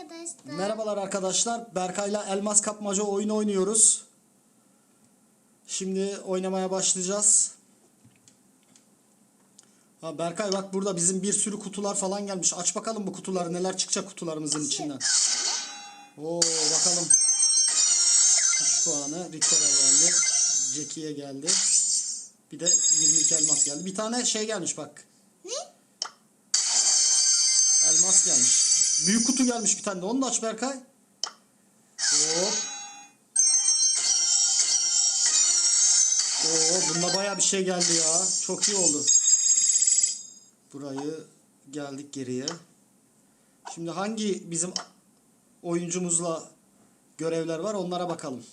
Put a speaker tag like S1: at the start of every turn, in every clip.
S1: arkadaşlar.
S2: Merhabalar arkadaşlar. Berkay'la elmas kapmaca oyunu oynuyoruz. Şimdi oynamaya başlayacağız. Ha Berkay bak burada bizim bir sürü kutular falan gelmiş. Aç bakalım bu kutuları neler çıkacak kutularımızın içinden. Oo bakalım. 3 puanı Rico'ya geldi. Jackie'ye geldi. Bir de 22 elmas geldi. Bir tane şey gelmiş bak.
S1: Ne?
S2: Elmas gelmiş. Büyük kutu gelmiş bir tane de. Onu da aç Berkay. Hop. Oo, bunda baya bir şey geldi ya. Çok iyi oldu. Burayı geldik geriye. Şimdi hangi bizim oyuncumuzla görevler var onlara bakalım.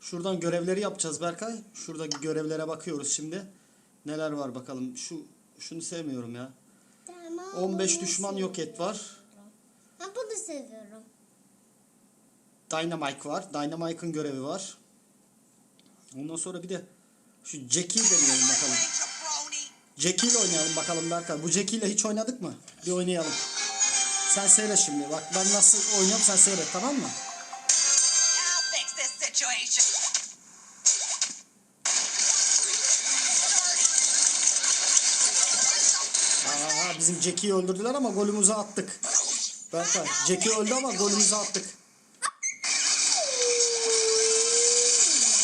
S2: Şuradan görevleri yapacağız Berkay. Şuradaki görevlere bakıyoruz şimdi. Neler var bakalım. Şu şunu sevmiyorum ya.
S1: Tamam.
S2: 15
S1: bunu
S2: düşman yok et var.
S1: Seviyorum.
S2: Dynamite var. Dynamite'ın görevi var. Ondan sonra bir de şu Jackie'yi deneyelim bakalım. Jackie ile oynayalım bakalım Berkay. Bu Jackie ile hiç oynadık mı? Bir oynayalım. Sen seyret şimdi. Bak ben nasıl oynuyorum sen seyret tamam mı? Aa, bizim Jackie'yi öldürdüler ama golümüzü attık. Berkay. Jackie öldü ama golümüzü attık.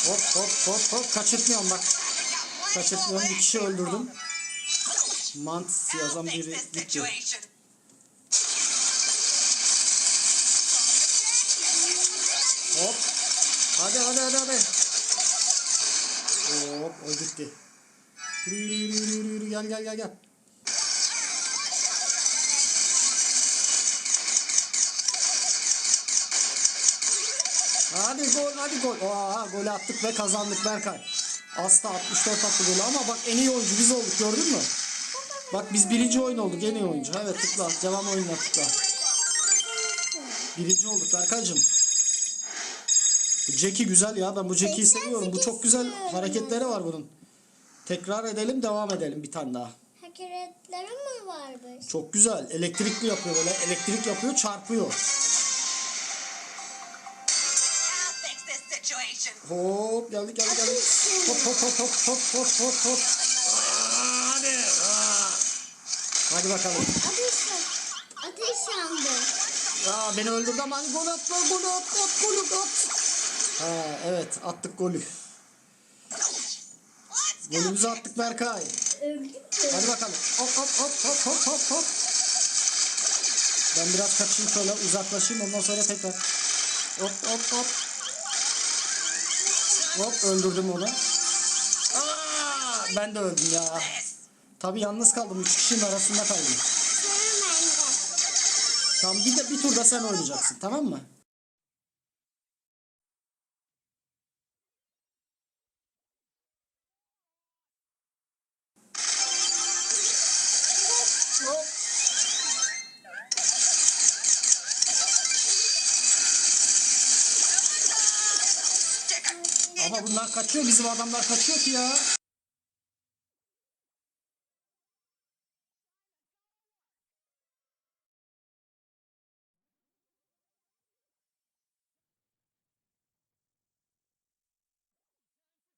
S2: Hop hop hop hop. Kaçırtmıyorum bak. Kaçırtmıyorum. Bir kişi öldürdüm. Mant yazan biri gitti. Hop. Hadi hadi hadi hadi. Hop o gitti. Gel gel gel gel. Hadi gol hadi gol. Aa, golü attık ve kazandık Berkay. Asla 64 attı golü ama bak en iyi oyuncu biz olduk gördün mü? Bak biz birinci oyun olduk en iyi oyuncu. Evet tıkla devam oyununa tıkla. Birinci olduk Berkay'cığım. Bu Jackie güzel ya. Ben bu Jackie'yi seviyorum. Bu çok güzel hareketleri var bunun. Tekrar edelim, devam edelim bir tane daha.
S1: Hakaretleri mi varmış?
S2: Çok güzel. Elektrikli yapıyor böyle. Elektrik yapıyor, çarpıyor. Hop geldik geldik geldik. Hop hop hop hop hop hop hop hop. Aa, Hadi. Aa. Hadi bakalım.
S1: Ateş Ateş yandı.
S2: Ya beni öldürdü ama hani gol at lan gol at at gol at. Ha evet attık golü. Golümüzü attık Berkay. Hadi bakalım. Hop hop hop hop hop hop hop. Ben biraz kaçayım şöyle uzaklaşayım ondan sonra tekrar. Hop hop hop. Hop öldürdüm onu. Aa, ben de öldüm ya. Tabi yalnız kaldım. Üç kişinin arasında kaldım. Tamam bir de bir turda sen oynayacaksın tamam mı? Bunlar kaçıyor bizim adamlar kaçıyor ki ya.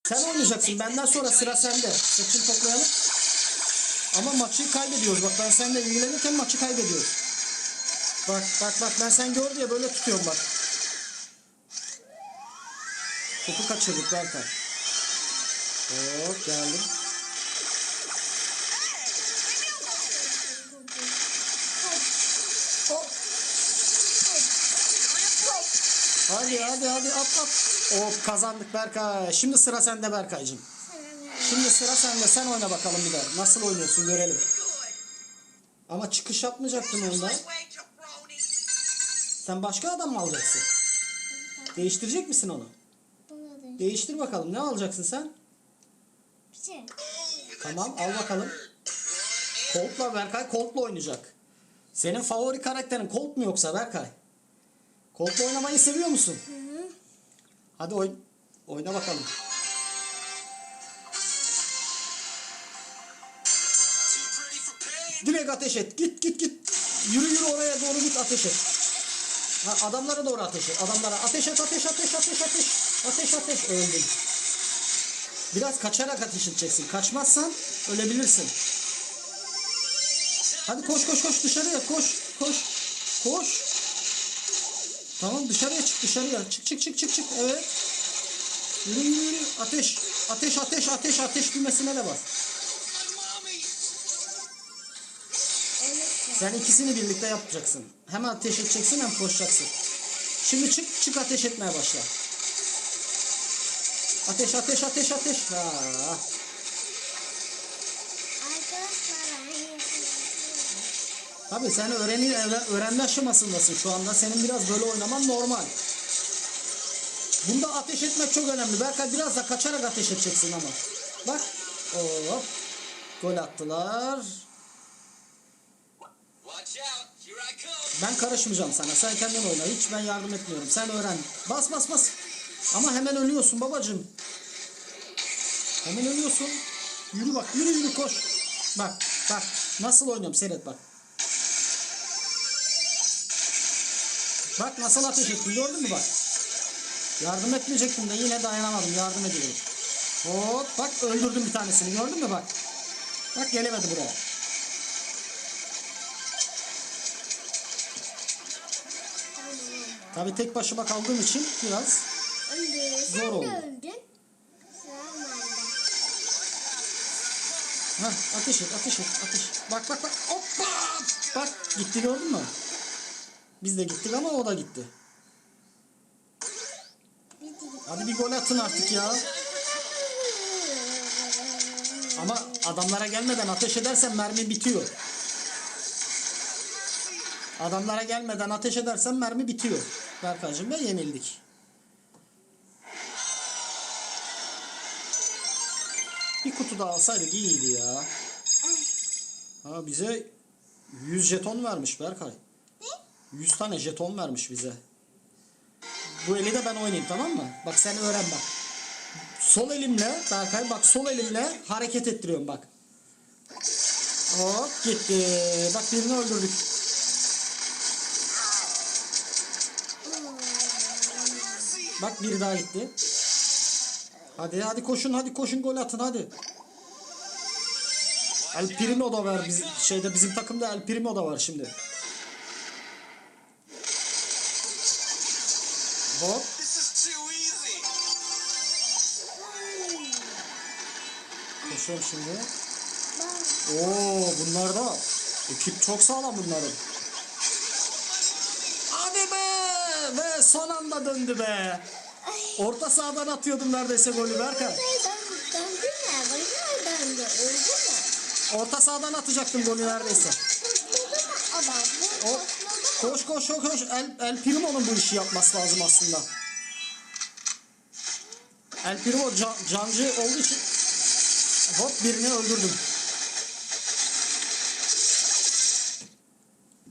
S2: Sen oynayacaksın. Benden sonra sıra sende. Seçim toplayalım. Ama maçı kaybediyoruz. Bak ben seninle ilgilenirken maçı kaybediyoruz. Bak bak bak ben sen gör diye böyle tutuyorum bak. Topu kaçırdık Berkay. Hop geldim. Hadi hadi hadi at at. Hop kazandık Berkay. Şimdi sıra sende Berkay'cığım. Şimdi sıra sende. Sen oyna bakalım bir daha. Nasıl oynuyorsun görelim. Ama çıkış yapmayacaktın
S3: jabroni.
S2: Sen başka adam mı alacaksın? Değiştirecek misin onu? Değiştir bakalım. Ne alacaksın sen?
S1: şey.
S2: Tamam al bakalım. Colt'la Berkay Colt'la oynayacak. Senin favori karakterin Colt mu yoksa Berkay? Colt'la oynamayı seviyor musun? Hadi oyn oyna bakalım. Direkt ateş et. Git git git. Yürü yürü oraya doğru git ateş et. Adamlara doğru ateş et. Adamlara ateş et ateş ateş ateş ateş. Ateş ateş. Öldün. Biraz kaçarak ateş edeceksin. Kaçmazsan ölebilirsin. Hadi koş koş koş dışarıya koş koş koş. Tamam dışarıya çık dışarıya. Çık çık çık çık çık. Evet. Yürü yürü yürü. Ateş. Ateş ateş ateş ateş düğmesine de bas. Sen ikisini birlikte yapacaksın. Hem ateş edeceksin hem koşacaksın. Şimdi çık çık ateş etmeye başla. Ateş ateş ateş ateş. Ha. Tabii sen öğreni, öğre- öğrenme aşamasındasın şu anda. Senin biraz böyle oynaman normal. Bunda ateş etmek çok önemli. Berkay biraz da kaçarak ateş edeceksin ama. Bak. Hop. Gol attılar. Ben karışmayacağım sana. Sen kendin oyna. Hiç ben yardım etmiyorum. Sen öğren. Bas bas bas. Ama hemen ölüyorsun babacığım. Hemen ölüyorsun. Yürü bak. Yürü yürü koş. Bak bak. Nasıl oynuyorum seyret bak. Bak nasıl ateş ettim gördün mü bak. Yardım etmeyecektim de yine dayanamadım. Yardım ediyorum. Hop bak öldürdüm bir tanesini gördün mü bak. Bak gelemedi buraya. Tabi tek başıma kaldığım için biraz
S1: Öldü. Sen
S2: Zor
S1: de
S2: oldu.
S1: öldün. Sıra bende.
S2: Heh, ateş et, ateş et, ateş. Bak bak bak. Hoppa! Bak gitti gördün mü? Biz de gittik ama o da gitti. Hadi bir gol atın artık ya. Ama adamlara gelmeden ateş edersen mermi bitiyor. Adamlara gelmeden ateş edersen mermi bitiyor. Berkaycığım ve yenildik. Bir kutu daha alsaydık iyiydi ya. Ha bize 100 jeton vermiş Berkay. 100 tane jeton vermiş bize. Bu eli de ben oynayayım tamam mı? Bak sen öğren bak. Sol elimle Berkay bak sol elimle hareket ettiriyorum bak. Hop gitti. Bak birini öldürdük. Bak biri daha gitti. Hadi hadi koşun hadi koşun gol atın hadi. El Primo da var bizim şeyde bizim takımda El Primo da var şimdi. Hop koşuyorum şimdi. Oo bunlar da ekip çok sağlam bunların. Hadi be! Ve son anda döndü be. Orta sahadan atıyordum neredeyse golü Berkay. Orta sahadan atacaktım golü neredeyse. O, koş koş koş koş. El, El Primo'nun bu işi yapması lazım aslında. El Primo can, cancı olduğu için hop birini öldürdüm.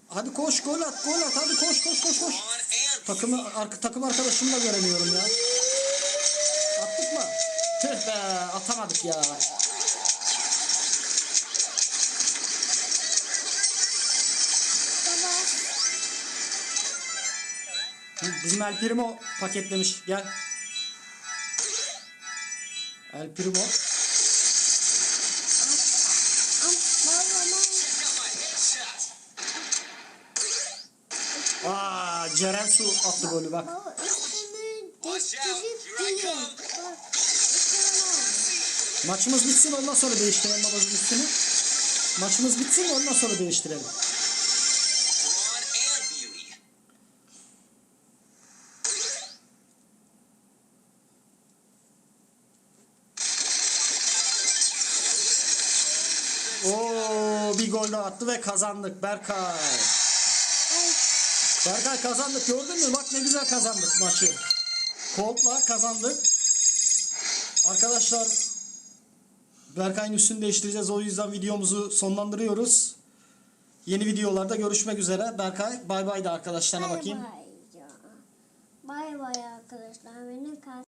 S2: Hadi koş gol at gol at hadi koş koş koş koş. Takımı arka, takım arkadaşımı da göremiyorum ya. Attık mı? Tüh be atamadık ya. Bizim El Primo paketlemiş. Gel. El Primo. Ceren Su attı golü bak. Maçımız bitsin ondan sonra değiştirelim babacığım üstünü. Maçımız bitsin ondan sonra değiştirelim. Oo bir gol daha attı ve kazandık Berkay.
S1: Ay.
S2: Berkay kazandık gördün mü? Bak ne güzel kazandık maçı. Colt'la kazandık. Arkadaşlar Berkay'ın üstünü değiştireceğiz. O yüzden videomuzu sonlandırıyoruz. Yeni videolarda görüşmek üzere. Berkay bay bay da arkadaşlarına
S1: Bay
S2: bakayım.
S1: bay. Bay arkadaşlar. Beni kal